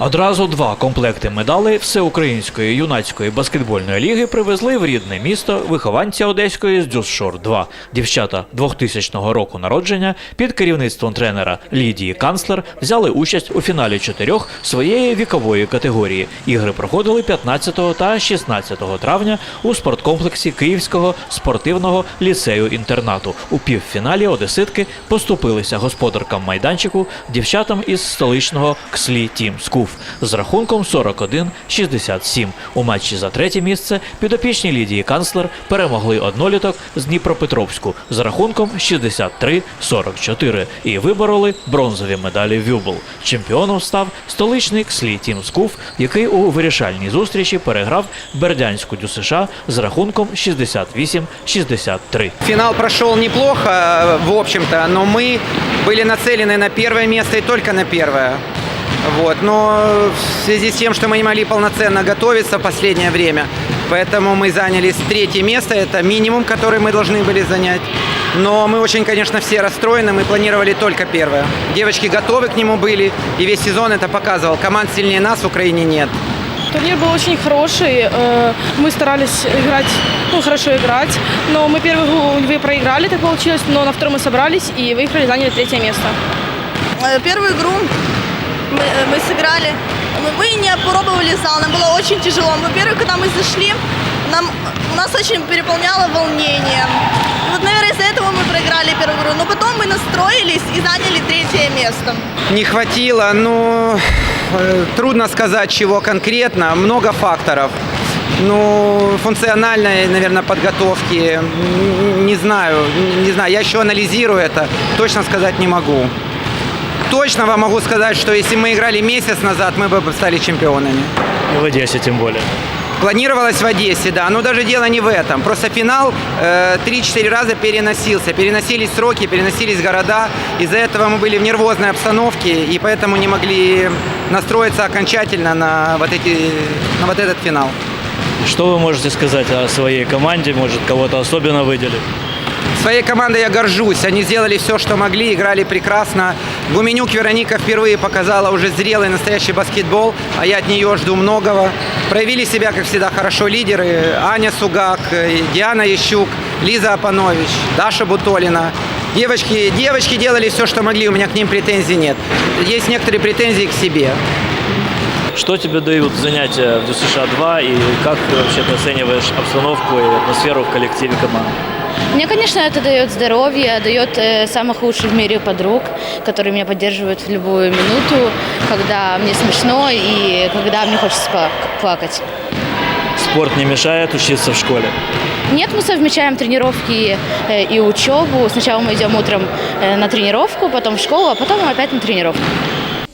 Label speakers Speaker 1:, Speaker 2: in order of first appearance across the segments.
Speaker 1: Одразу два комплекти медалей Всеукраїнської юнацької баскетбольної ліги привезли в рідне місто вихованці Одеської з Дюсшор 2 Дівчата 2000 року народження під керівництвом тренера Лідії Канцлер взяли участь у фіналі чотирьох своєї вікової категорії. Ігри проходили 15 та 16 травня у спорткомплексі Київського спортивного ліцею-інтернату. У півфіналі одеситки поступилися господаркам майданчику дівчатам із столичного КСЛІ Тім Скуф з рахунком 41-67. У матчі за третє місце підопічні Лідії Канцлер перемогли одноліток з Дніпропетровську з рахунком 63-44 і вибороли бронзові медалі Вюбл. Чемпіоном став столичний КСЛІ Тім Скуф, який у вирішальній зустрічі переграв Бердянську ДЮСШ з рахунком 68-63.
Speaker 2: Финал прошел неплохо, э, в общем-то, но мы были нацелены на первое место и только на первое. Вот. Но в связи с тем, что мы не могли полноценно готовиться в последнее время, поэтому мы заняли третье место, это минимум, который мы должны были занять. Но мы очень, конечно, все расстроены, мы планировали только первое. Девочки готовы к нему были, и весь сезон это показывал. Команд сильнее нас в Украине нет.
Speaker 3: Турнир был очень хороший. э, Мы старались играть, ну, хорошо играть. Но мы первую игру вы проиграли, так получилось. Но на втором мы собрались и выиграли, заняли третье место.
Speaker 4: Э, Первую игру мы, э, мы сыграли. Мы- Мы не опробовали зал, нам было очень тяжело. Во-первых, когда мы зашли, нам, нас очень переполняло волнение. И вот, наверное, из-за этого мы проиграли первую игру. Но потом мы настроились и заняли третье место.
Speaker 2: Не хватило, ну, э, трудно сказать, чего конкретно, много факторов. Ну, функциональной, наверное, подготовки, не знаю, не знаю, я еще анализирую это, точно сказать не могу Точно вам могу сказать, что если мы играли месяц назад, мы бы стали чемпионами.
Speaker 1: І в Одесі тим більше.
Speaker 2: Планировалось в Одессе, да, но даже дело не в этом. Просто финал э, 3-4 раза переносился. Переносились сроки, переносились города. Из-за этого мы были в нервозной обстановке и поэтому не могли настроиться окончательно на вот, эти, на вот этот финал.
Speaker 5: Что вы можете сказать о своей команде? Может, кого-то особенно выделить?
Speaker 2: Своей командой я горжусь. Они сделали все, что могли, играли прекрасно. Гуменюк Вероника впервые показала уже зрелый настоящий баскетбол, а я от нее жду многого. Проявили себя, как всегда, хорошо лидеры. Аня Сугак, э, Диана Ящук, Лиза Апанович, Даша Бутолина. Девочки, девочки делали все, что могли, у меня к ним претензий нет. Есть некоторые претензии к себе.
Speaker 5: Что тебе дают занятия в ДЮСШ-2 и как вообще ты оцениваешь обстановку и атмосферу в коллективе команды?
Speaker 6: Мне, конечно, это дает здоровье, дает э, самых лучших в мире подруг, которые меня поддерживают в любую минуту, когда мне смешно и когда мне хочется пла- плакать.
Speaker 5: Спорт не мешает учиться в школе?
Speaker 6: Нет, мы совмещаем тренировки э, и учебу. Сначала мы идем утром э, на тренировку, потом в школу, а потом опять на тренировку.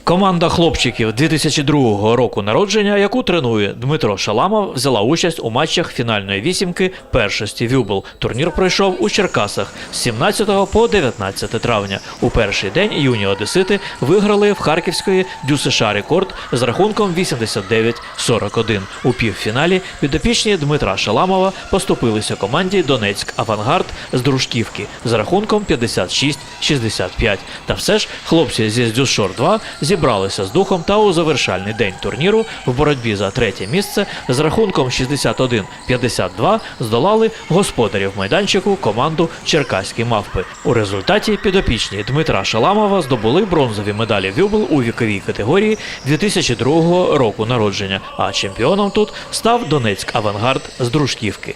Speaker 1: Команда хлопчиків 2002 року народження, яку тренує Дмитро Шаламов, взяла участь у матчах фінальної вісімки першості Вюбл. Турнір пройшов у Черкасах з 17 по 19 травня. У перший день юні одесити виграли в Харківської ДЮСШ рекорд з рахунком 89-41. У півфіналі підопічні Дмитра Шаламова поступилися команді Донецьк Авангард з Дружківки з рахунком 56-65. Та все ж хлопці зі Здюшор 2 зібралися з духом та у завершальний день турніру в боротьбі за третє місце з рахунком 61-52 здолали господарів майданчику команду Черкаські мавпи. У результаті підопічні Дмитра Шаламова здобули бронзові медалі Вюбл у віковій категорії 2002 року народження. А чемпіоном тут став Донецьк Авангард з Дружківки.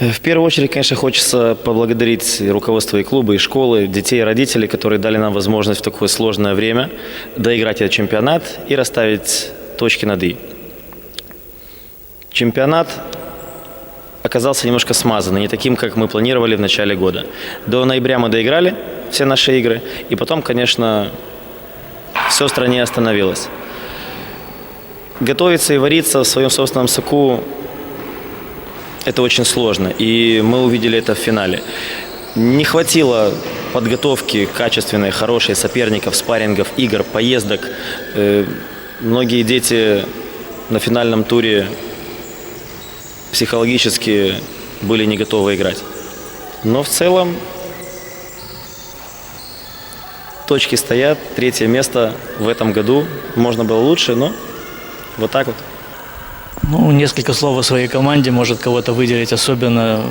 Speaker 7: В первую очередь, конечно, хочется поблагодарить руководство и клуба, и школы, детей, и родителей, которые дали нам возможность в такое сложное время доиграть этот чемпионат и расставить точки над «и». Чемпионат оказался немножко смазанный, не таким, как мы планировали в начале года. До ноября мы доиграли все наши игры, и потом, конечно, все в стране остановилось. Готовиться и вариться в своем собственном соку это очень сложно, и мы увидели это в финале. Не хватило подготовки качественной, хорошей соперников, спаррингов, игр, поездок. Э, Многие дети на финальном туре психологически были не готовы играть. Но в целом точки стоят, третье место в этом году. Можно было лучше, но Вот так вот.
Speaker 8: Ну, несколько слов о своей команде, может кого-то выделить особенно.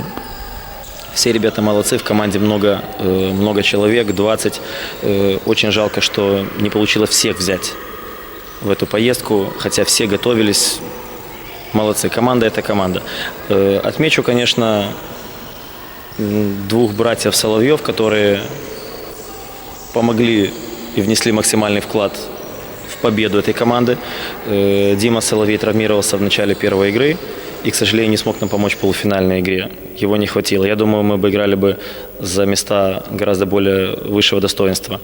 Speaker 7: Все ребята молодцы, в команде много, э, много человек, 20. Э, Очень жалко, что не получилось всех взять в эту поездку, хотя все готовились. Молодцы, команда это команда. Э, Отмечу, конечно, двух братьев Соловьев, которые помогли и внесли максимальный вклад в победу этой команды. Э, Дима Соловей травмировался в начале первой игры и, к сожалению, не смог нам помочь в полуфинальной игре. Его не хватило. Я думаю, мы бы играли бы за места гораздо более высшего достоинства.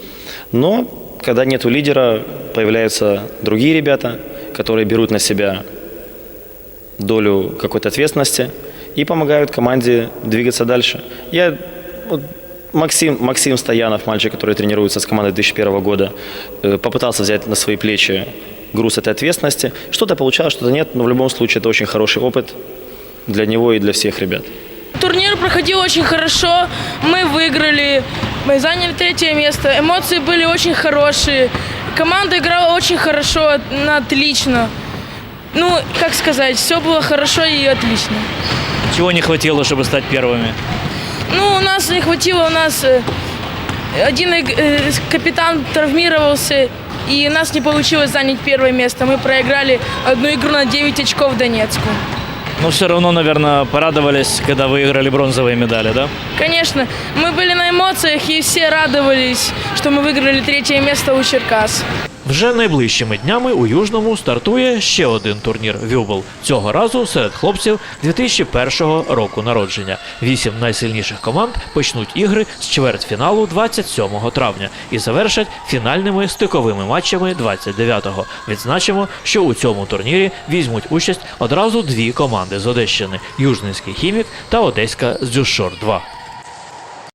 Speaker 7: Но когда нету лидера, появляются другие ребята, которые берут на себя долю какой-то ответственности и помогают команде двигаться дальше. Я вот, Максим, Максим Стоянов, мальчик, который тренируется с командой 2001 года, э, попытался взять на свои плечи груз этой ответственности. Что-то получалось, что-то нет, но в любом случае это очень хороший опыт для него и для всех ребят.
Speaker 3: Турнир проходил очень хорошо, мы выиграли, мы заняли третье место, эмоции были очень хорошие, команда играла очень хорошо, отлично. Ну, как сказать, все было хорошо и отлично.
Speaker 5: Чего не хватило, чтобы стать первыми?
Speaker 3: Ну, у нас не хватило, у нас э, один э, капитан травмировался, и у нас не получилось занять первое место. Мы проиграли одну игру на 9 очков Донецку.
Speaker 5: Но все равно, наверное, порадовались, когда выиграли бронзовые медали, да?
Speaker 3: Конечно, мы были на эмоциях, и все радовались, что мы выиграли третье место у Черкас.
Speaker 1: Вже найближчими днями у Южному стартує ще один турнір Вюбл. Цього разу серед хлопців 2001 року народження. Вісім найсильніших команд почнуть ігри з чвертьфіналу 27 травня і завершать фінальними стиковими матчами 29-го. Відзначимо, що у цьому турнірі візьмуть участь одразу дві команди з Одещини: Южненський хімік та Одеська Здюшор 2